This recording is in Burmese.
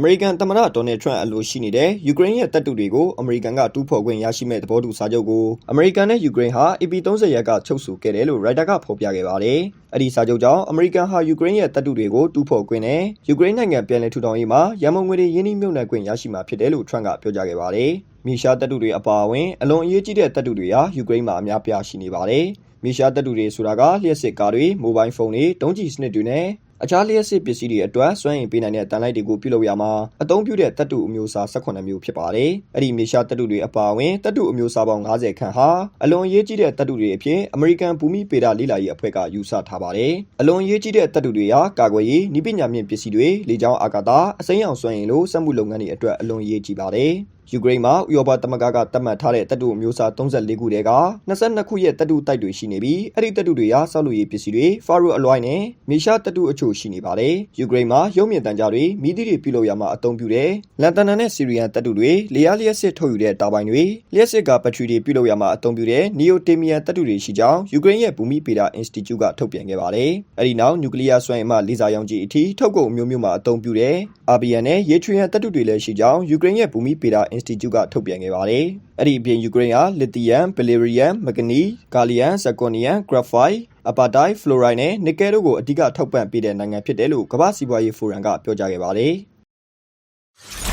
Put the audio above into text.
အမေရိကန်သမ္မတဒေါ်နယ်ထရန့်အလိုရှိနေတဲ့ယူကရိန်းရဲ့တပ်တုတွေကိုအမေရိကန်ကတူးဖော်ခွင့်ရရှိမဲ့သဘောတူစာချုပ်ကိုအမေရိကန်နဲ့ယူကရိန်းဟာ EP30 ရက်ကချုပ်ဆိုခဲ့တယ်လို့ရိုက်တာကဖော်ပြခဲ့ပါတယ်။အဲ့ဒီစာချုပ်ကြောင့်အမေရိကန်ဟာယူကရိန်းရဲ့တပ်တုတွေကိုတူးဖော်ခွင့်နဲ့ယူကရိန်းနိုင်ငံပြန်လည်ထူထောင်ရေးမှာရန်မုံငွေတွေရင်းနှီးမြှုပ်နှံခွင့်ရရှိမှာဖြစ်တယ်လို့ထရန့်ကပြောကြားခဲ့ပါတယ်။မီရှာတပ်တုတွေအပါအဝင်အလွန်အရေးကြီးတဲ့တပ်တုတွေဟာယူကရိန်းမှာအများပြားရှိနေပါတယ်။မီရှာတပ်တုတွေဆိုတာကလျှက်စစ်ကားတွေမိုဘိုင်းဖုန်းတွေဒုံးကျည်စနစ်တွေနဲ့ အခြားလျှက်စစ်ပစ္စည်းတွေအတွက်စွမ်းအင်ပေးနိုင်တဲ့တန်လိုက်တွေကိုပြုလုပ်ရမှာအသုံးပြုတဲ့တပ်တုအမျိုးအစား18မျိုးဖြစ်ပါတယ်။အဲ့ဒီမြေရှာတပ်တုတွေအပါအဝင်တပ်တုအမျိုးအစားပေါင်း90ခန့်ဟာအလွန်အရေးကြီးတဲ့တပ်တုတွေအဖြစ်အမေရိကန်ဘူမိပေဒလေ့လာရေးအဖွဲ့ကယူဆထားပါတယ်။အလွန်အရေးကြီးတဲ့တပ်တုတွေဟာကာကွယ်ရေး၊ဤပညာမြင့်ပစ္စည်းတွေ၊လေကြောင်းအာကာသအစိမ်းရောင်စွမ်းအင်လိုစက်မှုလုပ်ငန်းတွေအတွက်အလွန်အရေးကြီးပါတယ်။ ယူကရိန်းမှာဥရောပသမဂ္ဂကတတ်မှတ်ထားတဲ့တပ်တုအမျိုးအစား34ခုတည်းက22ခုရဲ့တပ်တုတိုက်တွေရှိနေပြီးအဲ့ဒီတပ်တုတွေဟာဆောက်လုပ်ရေးပစ္စည်းတွေဖာရိုအလွိုင်းနဲ့မေရှာတပ်တုအချို့ရှိနေပါတယ်။ယူကရိန်းမှာရုပ်မြင်သံကြားတွေမိသီးတွေပြုလုပ်ရမှာအသုံးပြုတဲ့လန်တနန်နဲ့စီရီယန်တပ်တုတွေလေယားလျက်စစ်ထုတ်ယူတဲ့တာဘိုင်တွေလျက်စစ်ကဘက်ထရီတွေပြုလုပ်ရမှာအသုံးပြုတဲ့နီယိုတေမီယန်တပ်တုတွေရှိကြောင်းယူကရိန်းရဲ့ဘူမိပေဒအင်စတီကျုကထုတ်ပြန်ခဲ့ပါတယ်။အဲ့ဒီနောက်နျူကလ িয়ার စွမ်းအင်မှလေဆာရောင်ခြည်အထိထုတ်ကုန်အမျိုးမျိုးမှာအသုံးပြုတဲ့ RBN နဲ့ရေထရီယန်တပ်တုတွေလည်းရှိကြောင်းယူကရိန်းရဲ့ဘူမိပေဒအင်စတီကျုကထုတ်ပြန်ခဲ့ပါတယ်။အဲ့ဒီအပြင်ယူကရိန်းဟာလစ်သီယမ်၊ဘယ်လီရီယမ်၊မဂနီ၊ဂါလီယမ်၊ဇက်ကွန်နီယမ်၊ဂရက်ဖိုက်၊အပါတိုင်ဖလိုရိုင်နဲ့နီကယ်တို့ကိုအဓိကထောက်ပံ့ပေးတဲ့နိုင်ငံဖြစ်တယ်လို့ကမ္ဘာ့စီးပွားရေးဖိုရမ်ကပြောကြားခဲ့ပါတယ်။